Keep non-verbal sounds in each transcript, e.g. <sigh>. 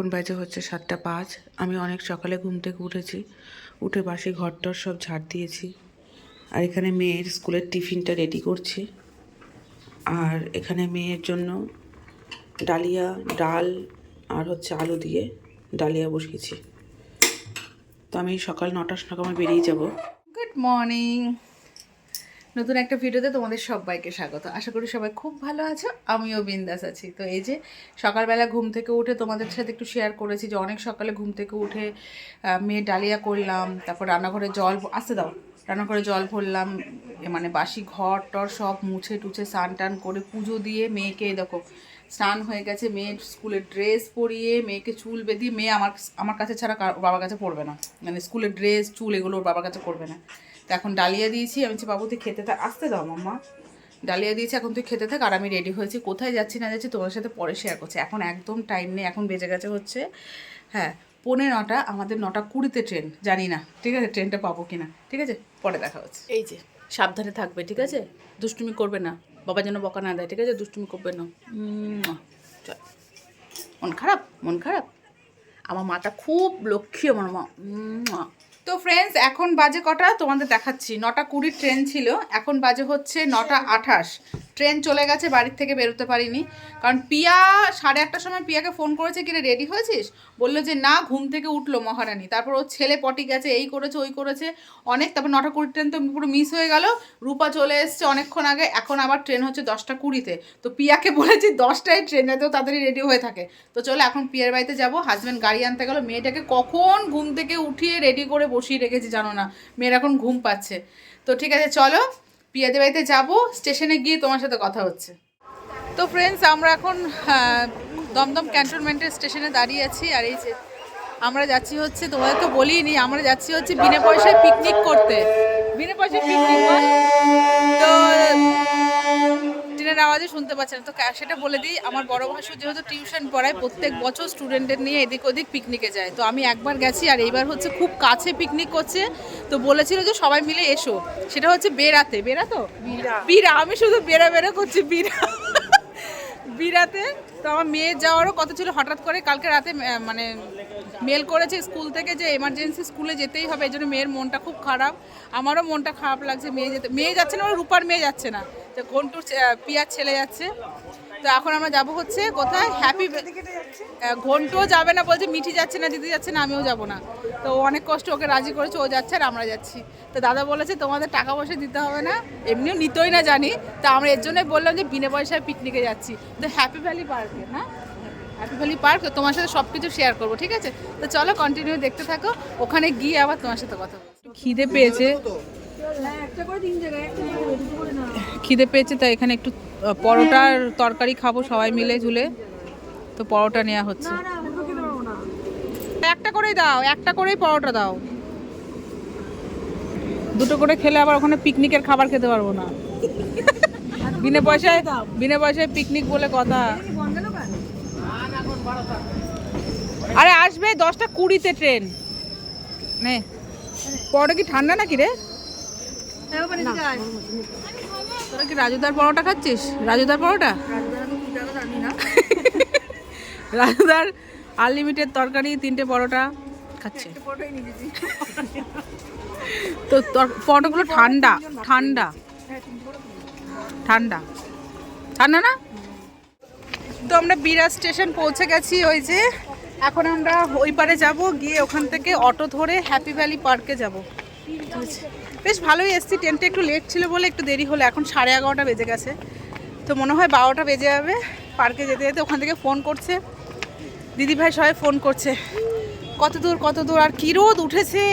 এখন বাজে হচ্ছে সাতটা পাঁচ। আমি অনেক সকালে ঘুম থেকে উঠেছি। উঠে বাসি ঘরটর সব ঝাড় দিয়েছি। আর এখানে মেয়ের স্কুলের টিফিনটা রেডি করছি। আর এখানে মেয়ের জন্য ডালিয়া, ডাল আর হচ্ছে আলু দিয়ে ডালিয়া বসিয়েছি। তো আমি সকাল নটার সময় বেরিয়ে যাব। গুড মর্নিং নতুন একটা ভিডিওতে তোমাদের সবাইকে স্বাগত। আশা করি সবাই খুব ভালো আছো, আমিও বিন্দাস আছি। তো এই যে সকালবেলা ঘুম থেকে উঠে তোমাদের সাথে একটু শেয়ার করেছি যে অনেক সকালে ঘুম থেকে উঠে মেয়ে ডালিয়া করলাম, তারপর রান্নাঘরে জল আসতে দাও, রান্নাঘরে জল ভরলাম মানে বাসি ঘর টর সব মুছে টুছে স্নান টান করে পুজো দিয়ে মেয়েকে দেখো, স্নান হয়ে গেছে, মেয়ের স্কুলের ড্রেস পরিয়ে মেয়েকে চুল বেঁধিয়ে মেয়ে আমার আমার কাছে ছাড়া বাবার কাছে পড়বে না। মানে স্কুলের ড্রেস, চুল এগুলো ওর বাবার কাছে পড়বে না। তো এখন ডালিয়া দিয়েছি। আমি বাবু, তুই খেতে থাক, আসতে দাও মাম্মা। ডালিয়া দিয়েছি, এখন তুই খেতে থাক, আর আমি রেডি হয়েছি। কোথায় যাচ্ছি না যাচ্ছি তোমার সাথে পরে শেয়ার করছি। এখন একদম টাইম নেই, এখন বেজে গেছে হচ্ছে হ্যাঁ পৌনে নটা, আমাদের নটা কুড়িতে ট্রেন জানি না, ঠিক আছে ট্রেনটা পাবো কি না ঠিক আছে? পরে দেখা হচ্ছে। এই যে, সাবধানে থাকবে, ঠিক আছে? দুষ্টুমি করবে না, বাবা যেন বকা না দেয়, ঠিক আছে? দুষ্টুমি করবে না। মন খারাপ? মন খারাপ? আমার মাটা খুব লক্ষ্মী, আমার মা। তো ফ্রেন্ডস এখন বাজে কটা? তোমাদের দেখাচ্ছি। নটা কুড়ির ট্রেন ছিল। এখন বাজে হচ্ছে নটা আঠাশ। ট্রেন চলে গেছে, বাড়ির থেকে বেরোতে পারিনি। কারণ পিয়া সাড়ে আটটার সময় পিয়াকে ফোন করেছে কিরে রেডি হয়েছিস? বলল যে, না, ঘুম থেকে উঠল মহারানী। তারপর ওর ছেলে পটি গেছে, এই করেছে, ওই করেছে, অনেক। তারপর নটা কুড়ির ট্রেন তো পুরো মিস হয়ে গেল। রূপা চলে এসছে অনেকক্ষণ আগে, এখন আবার ট্রেন হচ্ছে দশটা কুড়িতে। তো পিয়াকে বলেছি, দশটায় ট্রেন যাতেও তাড়াতাড়ি রেডি হয়ে থাকে। তো চলো, এখন পিয়ার বাড়িতে যাব। হাজব্যান্ড গাড়ি আনতে গেলো। মেয়েটাকে কখন ঘুম থেকে উঠিয়ে রেডি করে বসিয়ে রেখেছি জানো না? মেয়ের এখন ঘুম পাচ্ছে। তো ঠিক আছে, চলো। পিয়াদের বাড়িতে যাব, স্টেশনে গিয়ে তোমার সাথে কথা হচ্ছে। তো ফ্রেন্ডস আমরা এখন দমদম ক্যান্টনমেন্টের স্টেশনে দাঁড়িয়ে আছি, আর এই যে আমরা যাচ্ছি হচ্ছে, তোমাদের তো বলিনি, আমরা যাচ্ছি হচ্ছে বিনা পয়সায় পিকনিক করতে। বিনা পয়সায় পিকনিক তো ট্রেনের আওয়াজে শুনতে পাচ্ছে না তো সেটা বলে দিই আমার বড় ভাসুর যেহেতু টিউশন পড়ায় প্রত্যেক বছর স্টুডেন্টদের নিয়ে এদিক ওদিক পিকনিকে যায়। তো আমি একবার গেছি আর এইবার হচ্ছে খুব কাছে পিকনিক করছে। তো বলেছিল যে সবাই মিলে এসো। সেটা হচ্ছে বেড়াতে। বেরা তো? বিরা। আমি শুধু বেড়া বেড়া করছি বিরা। বিরাতে তো আমার মেয়ের যাওয়ারও কত ছিল। হঠাৎ করে কালকে রাতে মানে মেল করেছে স্কুল থেকে যে এমার্জেন্সি স্কুলে যেতেই হবে। এই জন্য মেয়ের মনটা খুব খারাপ। আমারও মনটা খারাপ লাগছে। মেয়ে যেতে মেয়ে যাচ্ছে না আমার রূপার মেয়ে যাচ্ছে না। তো ঘন্টুর পিয়ার ছেলে যাচ্ছে। তো এখন আমরা যাব হচ্ছে কোথায়? হ্যাপি ঘন্টুও যাবে না বলছে মিঠি যাচ্ছে না দিদি যাচ্ছে না আমিও যাব না। তো অনেক কষ্ট ওকে রাজি করেছে ও যাচ্ছে আর আমরা যাচ্ছি। তো দাদা বলেছে তোমাদের টাকা পয়সা দিতে হবে না এমনিও নিতই না জানি। তো আমরা এর জন্যই বললাম যে বিনা পয়সায় পিকনিকে যাচ্ছি। তো হ্যাপি ভ্যালি পার্কে না? হ্যাপি ভ্যালি পার্ক তোমার সাথে সব কিছু শেয়ার করব ঠিক আছে? তো চলো কন্টিনিউ দেখতে থাকো ওখানে গিয়ে আবার তোমার সাথে কথা খিদে পেয়েছে। খিদে পেয়েছে, তাই এখানে একটু পরোটার তরকারি খাব, সবাই মিলে ঝুলে। তো পরোটা নেওয়া হচ্ছে। একটা করেই দাও, একটা করেই পরোটা দাও। দুটো করে খেলে আবার ওখানে পিকনিকের খাবার খেতে পারব না। বিনা পয়সায় বিনা পয়সায় পিকনিক বলে কথা। আরে আসবে দশটা কুড়িতে ট্রেন। নে। পরোটা কি ঠান্ডা নাকি রে? তোরা কি রাজুদার পরোটা খাচ্ছিস? রাজুদার পরোটা? রাজুদার <laughs> আনলিমিটেড তরকারি তিনটে পরোটা খাচ্ছে। তো তর- পরোটাগুলো ঠান্ডা ঠান্ডা। ঠান্ডা। ঠান্ডা না? তো আমরা বিরাট স্টেশন পৌঁছে গেছি ওই যে এখন আমরা ওই পারে যাব গিয়ে ওখান থেকে অটো ধরে হ্যাপি ভ্যালি পার্কে যাব। বেশ ভালোই এসছি। ট্রেনটা একটু লেট ছিল বলে একটু দেরি হলো। এখন সাড়ে এগারোটা বেজে গেছে। তো মনে হয় বারোটা বেজে যাবে। পার্কে যেতে যেতে ওখান থেকে ফোন করছে। দিদিভাই সবাই ফোন করছে। কত দূর কত দূর, আর কী রোদ উঠেছে।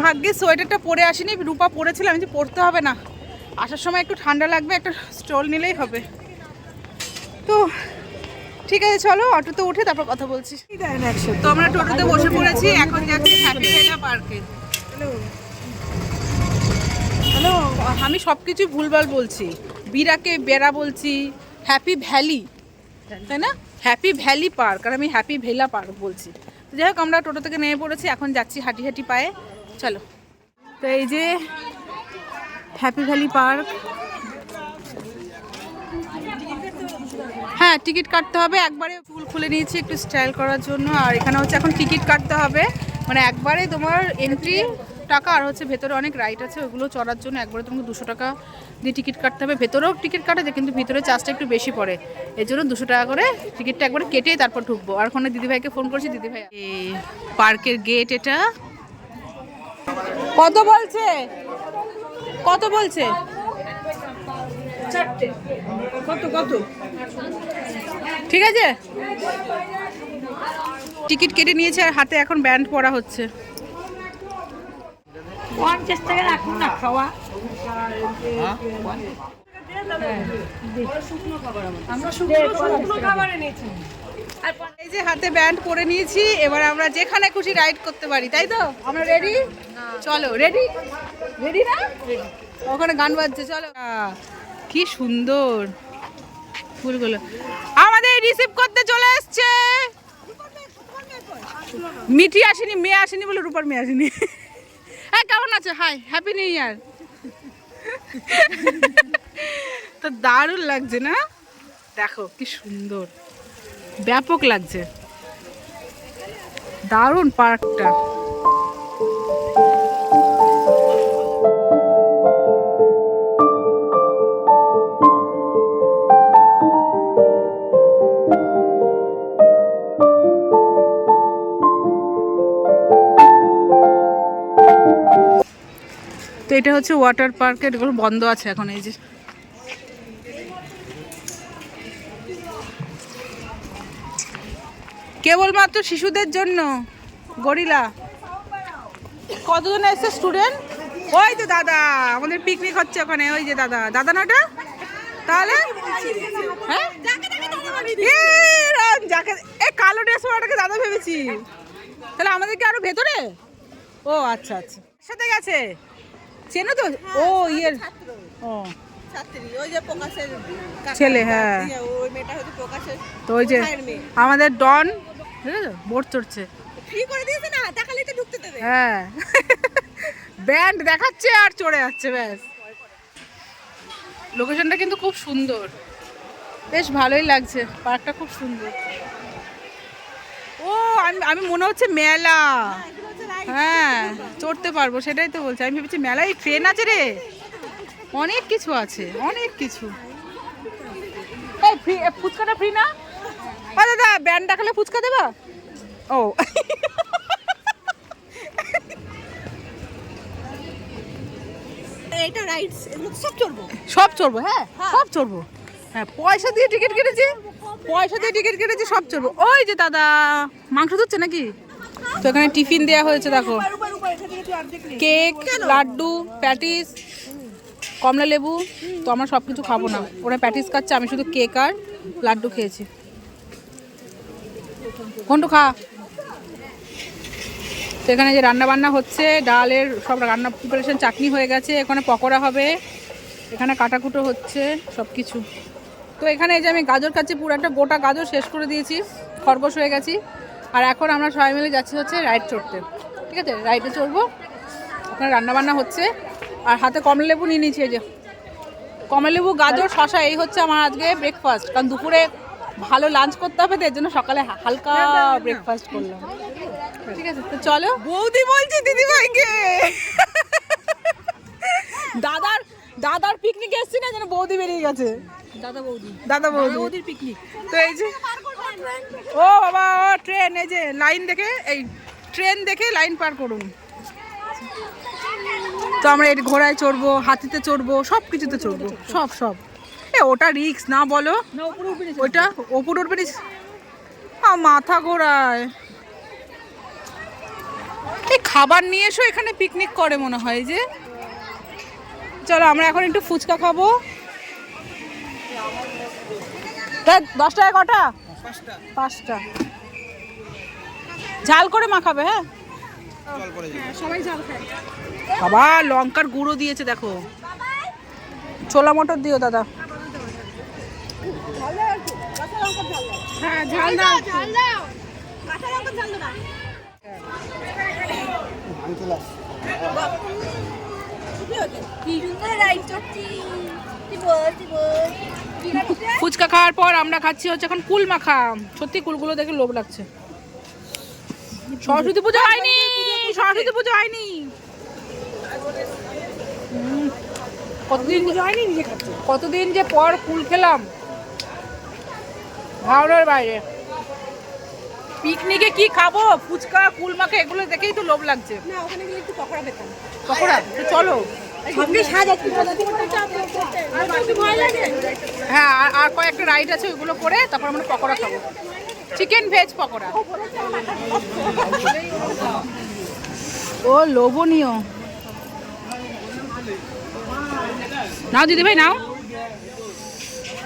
ভাগ্যে সোয়েটারটা পরে আসিনি, রূপা পরেছিলাম যে পরতে হবে না। আসার সময় একটু ঠান্ডা লাগবে, একটা স্টল নিলেই হবে। তো ঠিক আছে, চলো অটোতে উঠে তারপর কথা বলছি। তো আমরা টোটোতে বসে পড়েছি, এখন যাচ্ছি হ্যাপি পার্কে হ্যালো, আমি সব কিছু ভুলভাল বলছি। বিরাকে বেড়া বলছি হ্যাপি ভ্যালি তাই না? হ্যাপি ভ্যালি পার্ক আর আমি হ্যাপি ভেলা পার্ক বলছি। তো যাই হোক, আমরা টোটো থেকে নেমে পড়েছি, এখন যাচ্ছি হাঁটি হাঁটি পায়ে। চলো। তো এই যে হ্যাপি ভ্যালি পার্ক হ্যাঁ টিকিট কাটতে হবে। একবারে ফুল খুলে নিয়েছি একটু স্টাইল করার জন্য। আর এখানে হচ্ছে এখন টিকিট কাটতে হবে। মানে একবারে তোমার এন্ট্রি টাকা আর হচ্ছে ভেতরে অনেক রাইড আছে ওগুলো চড়ার জন্য একবারে তোমাকে দুশো টাকা দিয়ে টিকিট কাটতে হবে। ভেতরেও টিকিট কাটে যায়, কিন্তু ভিতরে চার্জটা একটু বেশি পড়ে। এর জন্য দুশো টাকা করে টিকিটটা একবারে কেটে তারপর ঢুকবো। আর ওখানে দিদিভাইকে ফোন করছি দিদিভাই এই পার্কের গেট এটা। কত বলছে? কত বলছে? কত কত? ঠিক আছে? টিকিট কেটে নিয়েছে আর হাতে এখন ব্যান্ড পরা হচ্ছে। পঞ্চাশ টাকা রাখুন না খাওয়া। আমরা শুকনো শুকনো খাবার এনেছি এই যে হাতে ব্যান্ড পরে নিয়েছি এবার আমরা যেখানে খুশি রাইড করতে পারি তাই তো? আমরা রেডি চলো রেডি রেডি না? ওখানে গান বাজছে চলো। আহ, কি সুন্দর ফুলগুলো। আমাদের রিসিভ করতে চলে এসছে। মিঠি আসেনি মেয়ে আসেনি বলে রূপার মেয়ে আসেনি। হ্যাঁ কেমন আছে? হাই হ্যাপি নিউ ইয়ার তো দারুণ লাগছে না? দেখো, কি সুন্দর। ব্যাপক লাগছে। দারুণ পার্কটা। এটা হচ্ছে ওয়াটার পার্কের এগুলো বন্ধ আছে এখন, এই যে। কেবলমাত্র শিশুদের জন্য, গরিলা। কতজন এসছে স্টুডেন্ট ওই তো দাদা, আমাদের পিকনিক হচ্ছে ওখানে, ওই যে দাদা। দাদা না ওটা? তাহলে? হ্যাঁ? যাকে এ কালো ড্রেস পরাটাকে দাদা ভেবেছি। তাহলে আমাদের কি আরও ভেতরে? ও আচ্ছা আচ্ছা। সাথে গেছে? চেনো তো? ও ইয়ের ও। ছেলে, হ্যাঁ। তো ওই যে আমাদের ডন বোট চড়ছে। হ্যাঁ। ব্যান্ড দেখাচ্ছে আর চড়ে যাচ্ছে ব্যাস। লোকেশনটা কিন্তু খুব সুন্দর। বেশ ভালোই লাগছে। পার্কটা খুব সুন্দর। ও আমি আমি মনে হচ্ছে মেলা। হ্যাঁ চড়তে পারব সেটাই তো বলছি। আমি ভেবেছি মেলায় ট্রেন আছে রে। অনেক কিছু আছে অনেক কিছু। এই ফ্রি ফুচকাটা ফ্রি না? ও দাদা ব্যান্ড দেখালে ফুচকা দেবা? ও। এটা রাইডস সব চড়বো। সব চড়বো হ্যাঁ সব চড়বো। হ্যাঁ পয়সা দিয়ে টিকিট কেটেছি পয়সা দিয়ে টিকিট কেটেছি সব চড়বো। ওই যে দাদা মাংস ধুচ্ছে নাকি? তো এখানে টিফিন দেওয়া হয়েছে দেখো। কেক লাড্ডু প্যাটিস কমলা লেবু তো আমরা সব কিছু খাব না। ওরা প্যাটিস খাচ্ছে আমি শুধু কেক আর লাড্ডু খেয়েছি। কোনটু খা। তো এখানে যে রান্না বান্না হচ্ছে ডালের সব রান্না প্রিপারেশন চাটনি হয়ে গেছে এখানে পকোড়া হবে এখানে কাটাকুটো হচ্ছে সব কিছু তো এখানে এই যে আমি গাজর কাচ্ছি পুরো একটা গোটা গাজর শেষ করে দিয়েছি খরগোশ হয়ে গেছি। আর এখন আমরা সবাই মিলে যাচ্ছি হচ্ছে রাইড চড়তে। ঠিক আছে? রাইডে চড়বো। ওখানে রান্নাবান্না হচ্ছে। আর হাতে কমলা লেবু নিয়ে নিয়েছি এই যে। কমলা লেবু গাজর শশা এই হচ্ছে আমার আজকে ব্রেকফাস্ট কারণ দুপুরে ভালো লাঞ্চ করতে হবে তো এর জন্য সকালে হালকা ব্রেকফাস্ট করলাম। ঠিক আছে? তো চলো। বৌদি বলছি দিদি ভাইকে দাদার দাদার পিকনিক এসছি না যেন বৌদি বেরিয়ে গেছে। দাদা বৌদি। দাদা বৌদি। ওদের পিকনিক তো এই যে ও বাবা ও ট্রেন এই যে লাইন দেখে এই ট্রেন দেখে লাইন পার করুন। তো আমরা এই ঘোড়ায় চড়বো হাতিতে চড়বো সব কিছুতে চড়বো সব সব। এ ওটা রিক্স না বলো? ওইটা ওপর উঠবে মাথা ঘোরায়। এই খাবার নিয়ে এসো এখানে পিকনিক করে মনে হয় যে। চলো আমরা এখন একটু ফুচকা খাব। দশ টাকা কটা? পাঁচটা। ঝাল করে মাখাবে হ্যাঁ? সবাই জাল খায়। বাবা লঙ্কার গুঁড়ো দিয়েছে দেখো। ছোলা মটর দিও দাদা। হ্যাঁ ঝাল দাও। ঝাল দাও কাঁচা লঙ্কা ঝাল দাও। কি? সুন্দর রাইড চড়ছি কি বল কি বল? ফুচকা খাওয়ার পর আমরা খাচ্ছি হচ্ছে এখন কুল মাখা সত্যি কুলগুলো দেখে লোভ লাগছে। সরস্বতী পুজো হয়নি! সরস্বতী পুজো হয়নি! কতদিন হয়নি কতদিন যে পর কুল খেলাম। ভাওনার বাইরে। পিকনিকে কি খাব? ফুচকা কুল মাখা এগুলো দেখেই তো লোভ লাগছে। না ওখানে গেলে একটু পকোড়া পেতাম। পকোড়া? চলো। হ্যাঁ আর কয়েকটা রাইড আছে, ওইগুলো করে তারপর আমরা পকোড়া খাব। Chicken veg pakora. ও, লোভনীয়। নাও দিদি ভাই নাও।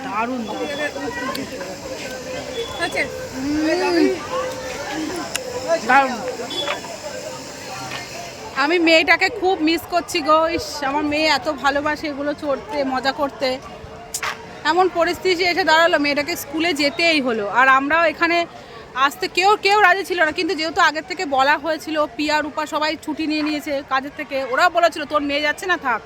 দারুণ। দারুণ। আমি মেয়েটাকে খুব মিস করছি গো। ইস, আমার মেয়ে এত ভালোবাসে এগুলো চড়তে, মজা করতে। এমন পরিস্থিতি এসে দাঁড়াল, মেয়েটাকে স্কুলে যেতেই হলো। আর আমরাও এখানে আসতে কেউ কেউ রাজি ছিল না। কিন্তু যেহেতু আগের থেকে বলা হয়েছিল, পিয়া, রূপা সবাই ছুটি নিয়ে নিয়েছে কাজের থেকে, ওরাও বলেছিল, তোর মেয়ে যাচ্ছে না, থাক।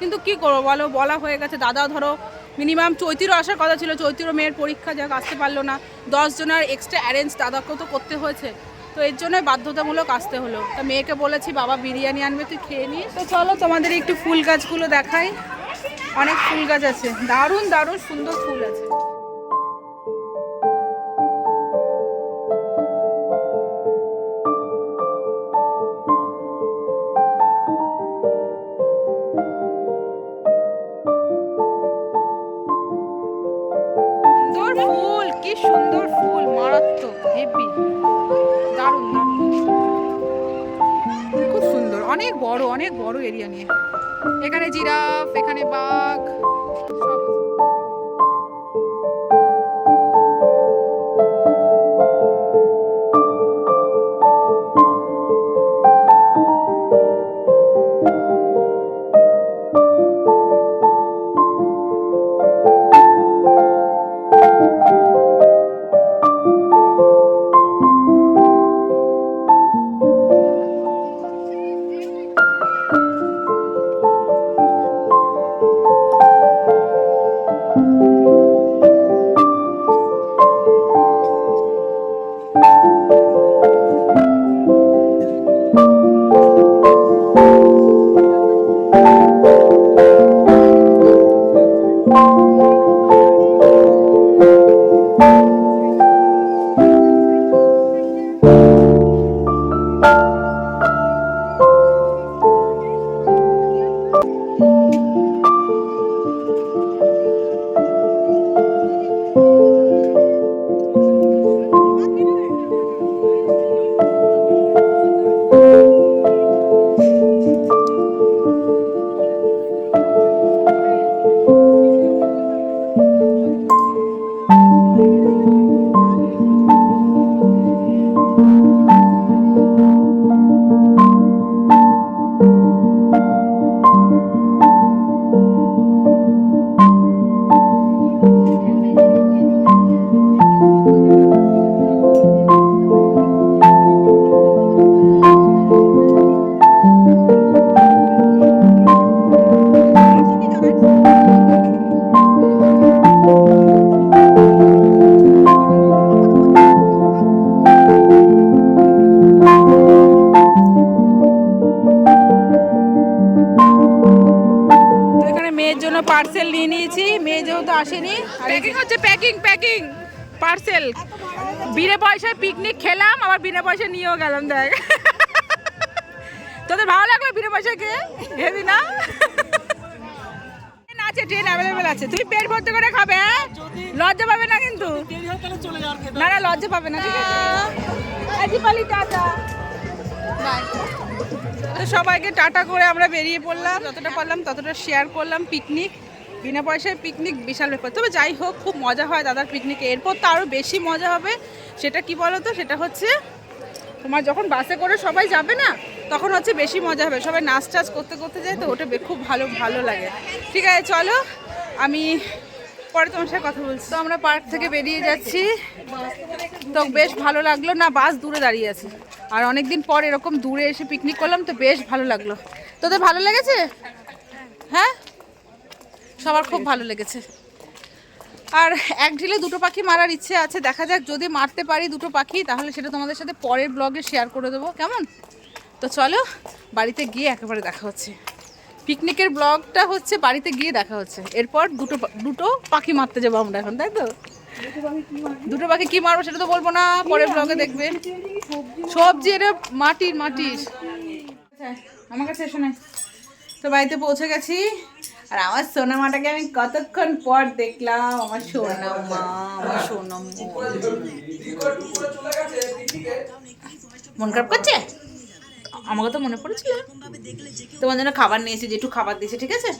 কিন্তু কি করব বলো, বলা হয়ে গেছে দাদা ধরো মিনিমাম চৈতিরও আসার কথা ছিল, চৈতিরও মেয়ের পরীক্ষা যাক, আসতে পারল না। দশ জনের এক্সট্রা অ্যারেঞ্জ দাদাকেও তো করতে হয়েছে। তো এর জন্যই বাধ্যতামূলক আসতে হলো। তা মেয়েকে বলেছি, বাবা, বিরিয়ানি আনবে, তুই খেয়ে নিস। তো চলো তোমাদের একটু ফুল গাছগুলো দেখাই। অনেক ফুল গাছ আছে। দারুণ দারুণ সুন্দর ফুল আছে। এখানে জিরাফ এখানে বাঘ বিনা পয়সায় পিকনিক খেলাম আবার বিনা পয়সা নিয়েও গেলাম দেখ। তোদের ভালো লাগল বিনা পয়সায় কে হেবি না? ট্রেন আছে ট্রেন অ্যাভেলেবেল আছে। তুমি পেট ভর্তি করে খাবে হ্যাঁ? লজ্জা পাবে না কিন্তু? না না লজ্জা পাবে না ঠিক আছে? আজি পালি টাটা। তো সবাইকে টাটা করে আমরা বেরিয়ে পড়লাম। যতটা পারলাম ততটা শেয়ার করলাম পিকনিক বিনা পয়সায় পিকনিক বিশাল ব্যাপার। তবে যাই হোক, খুব মজা হয় দাদার পিকনিকে এরপর তো আরও বেশি মজা হবে। সেটা কি বলো তো সেটা হচ্ছে, তোমার যখন বাসে করে সবাই যাবে না, তখন হচ্ছে বেশি মজা হবে। সবাই নাচ টাচ করতে করতে যায় তো ওটা খুব ভালো ভালো লাগে। ঠিক আছে, চলো। আমি পরে তোমার সাথে কথা বলছি। তো আমরা পার্ক থেকে বেরিয়ে যাচ্ছি। তো বেশ ভালো লাগল। না বাস দূরে দাঁড়িয়ে আছে। আর অনেকদিন পর এরকম দূরে এসে পিকনিক করলাম তো বেশ ভালো লাগল। তোদের ভালো লেগেছে? হ্যাঁ? সবার খুব ভালো লেগেছে। আর এক ঢিলে দুটো পাখি মারার ইচ্ছে আছে দেখা যাক যদি মারতে পারি দুটো পাখি তাহলে সেটা তোমাদের সাথে পরের ব্লগে শেয়ার করে দেবো। কেমন? তো চলো বাড়িতে গিয়ে একেবারে দেখা হচ্ছে। পিকনিকের ব্লগটা হচ্ছে বাড়িতে গিয়ে দেখা হচ্ছে। এরপর দুটো দুটো পাখি মারতে যাব আমরা এখন তাই তো? দুটো পাখি কি মারবো সেটা তো বলব না পরের ব্লগে দেখবে। সবজি এটা মাটির মাটির। আচ্ছা, আমার কাছে এসো না। তো বাড়িতে পৌঁছে গেছি। আর আমার সোনা মাটাকে আমি কতক্ষণ পর দেখলাম? আমার সোনা মা আমার সোনা মন খারাপ করছে? আমাকে তো মনে পড়েছিল। তোমার জন্য খাবার নিয়েছি যেটু খাবার দিয়েছে, ঠিক আছে?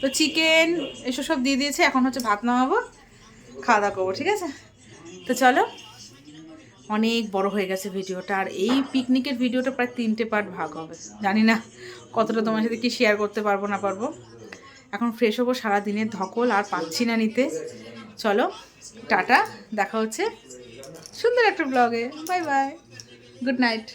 তো চিকেন এসব সব দিয়ে দিয়েছে, এখন হচ্ছে ভাত নামাবো, খাওয়া দাওয়া করব, ঠিক আছে? তো চলো, অনেক বড় হয়ে গেছে ভিডিওটা, আর এই পিকনিকের ভিডিওটা প্রায় তিনটে পার্ট ভাগ হবে। জানি না কতটা তোমার সাথে কি শেয়ার করতে পারব না পারব। এখন ফ্রেশ হব সারাদিনের ধকল আর পাচ্ছি না নিতে। চলো, টাটা, দেখা হচ্ছে সুন্দর একটা ব্লগে বাই বাই গুড নাইট